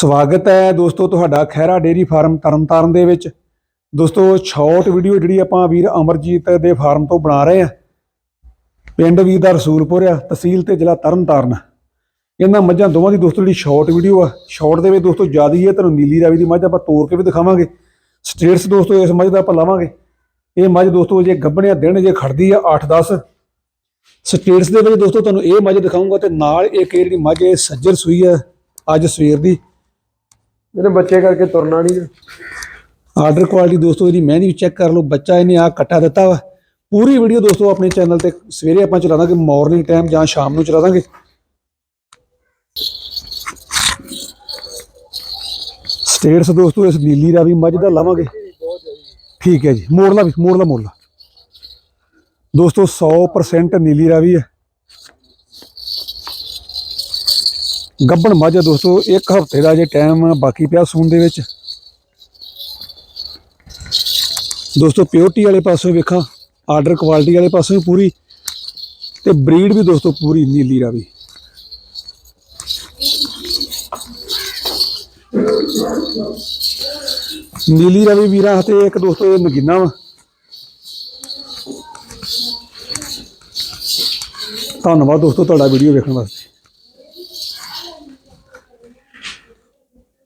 ਸਵਾਗਤ ਹੈ ਦੋਸਤੋ ਤੁਹਾਡਾ ਖੈਰਾ ਡੇਰੀ ਫਾਰਮ ਤਰਨਤਾਰਨ ਦੇ ਵਿੱਚ। ਦੋਸਤੋ ਸ਼ਾਰਟ ਵੀਡੀਓ ਜਿਹੜੀ ਆਪਾਂ ਵੀਰ ਅਮਰਜੀਤ ਦੇ ਫਾਰਮ ਤੋਂ ਬਣਾ ਰਹੇ ਆ ਪਿੰਡ ਵੀਰ ਦਾ ਰਸੂਲਪੁਰ ਆ, ਤਹਿਸੀਲ ਤੇ ਜ਼ਿਲ੍ਹਾ ਤਰਨਤਾਰਨ। ਇਹਨਾਂ ਮੱਝਾਂ ਦੋਵਾਂ ਦੀ ਦੋਸਤੋ ਜਿਹੜੀ ਸ਼ਾਰਟ ਵੀਡੀਓ ਆ, ਸ਼ਾਰਟ ਦੇ ਵਿੱਚ ਦੋਸਤੋ ਜ਼ਿਆਦਾ ਹੀ ਹੈ ਤੁਹਾਨੂੰ ਨੀਲੀ ਰਾਵੀ ਦੀ ਮੱਝ ਆਪਾਂ ਤੋੜ ਕੇ ਵੀ ਦਿਖਾਵਾਂਗੇ। ਸਟੇਟਸ ਦੋਸਤੋ ਇਸ ਮੱਝ ਦਾ ਆਪਾਂ ਲਾਵਾਂਗੇ। ਇਹ ਮੱਝ ਦੋਸਤੋ ਜੇ ਗੱਭਣਿਆ ਦਿਨ ਜੇ ਖੜਦੀ ਆ 8-10 ਸਟੇਟਸ ਦੇ ਵਿੱਚ ਦੋਸਤੋ ਤੁਹਾਨੂੰ ਇਹ ਮੱਝ ਦਿਖਾਉਂਗਾ ਤੇ ਨਾਲ ਇੱਕ ਇਹ ਜਿਹੜੀ ਮੱਝ ਇਹ ਸੱਜਰ ਸੂਈ ਆ, ਅੱਜ ਸਵੇਰ ਦੀ। ਇਹਨੇ ਬੱਚੇ ਕਰਕੇ ਤੁਰਨਾ ਨਹੀਂ ਆਰਡਰ ਕੁਆਲਿਟੀ ਦੋਸਤੋ ਇਹਦੀ ਮਹਿੰਦੀ ਚੈੱਕ ਕਰ ਲਓ। ਬੱਚਾ ਇਹਨੇ ਆ ਕੱਟਾ ਦਿੱਤਾ ਵਾ। ਪੂਰੀ ਵੀਡੀਓ ਦੋਸਤੋ ਆਪਣੇ ਚੈਨਲ ਤੇ ਸਵੇਰੇ ਆਪਾਂ ਚਲਾ ਦਾਂਗੇ ਮਾਰਨਿੰਗ ਟਾਈਮ ਜਾਂ ਸ਼ਾਮ ਨੂੰ ਚਲਾ ਦਾਂਗੇ ਸਟੇਟਸ ਦੋਸਤੋ ਇਸ ਨੀਲੀ ਰਾਵੀ ਮੱਝ ਦਾ ਲਾਵਾਂਗੇ। ਠੀਕ ਹੈ ਜੀ। ਮੋੜਲਾ ਵੀ, ਮੋੜਲਾ ਮੋੜਲਾ। ਦੋਸਤੋ 100% ਨੀਲੀ ਰਾਵੀ ਹੈ। ਗੱਬਣ ਮੱਝ ਦੋਸਤੋ, ਇੱਕ ਹਫ਼ਤੇ ਦਾ ਜੇ ਟਾਈਮ ਬਾਕੀ ਪਿਆ ਸੂਣ ਦੇ ਵਿੱਚ। ਦੋਸਤੋ ਪਿਓਰਟੀ ਵਾਲੇ ਪਾਸੋਂ ਵੇਖਾਂ ਆਰਡਰ ਕੁਆਲਿਟੀ ਵਾਲੇ ਪਾਸੋਂ ਪੂਰੀ, ਤੇ ਬਰੀਡ ਵੀ ਦੋਸਤੋ ਪੂਰੀ ਨੀਲੀ ਰਾਵੀ। ਨੀਲੀ ਰਾਵੀ ਵੀਰਾ, ਤੇ ਇੱਕ ਦੋਸਤੋ ਇਹ ਨਗੀਨਾ ਵਾ। ਧੰਨਵਾਦ ਦੋਸਤੋ ਤੁਹਾਡਾ ਵੀਡੀਓ ਵੇਖਣ ਵਾਸਤੇ।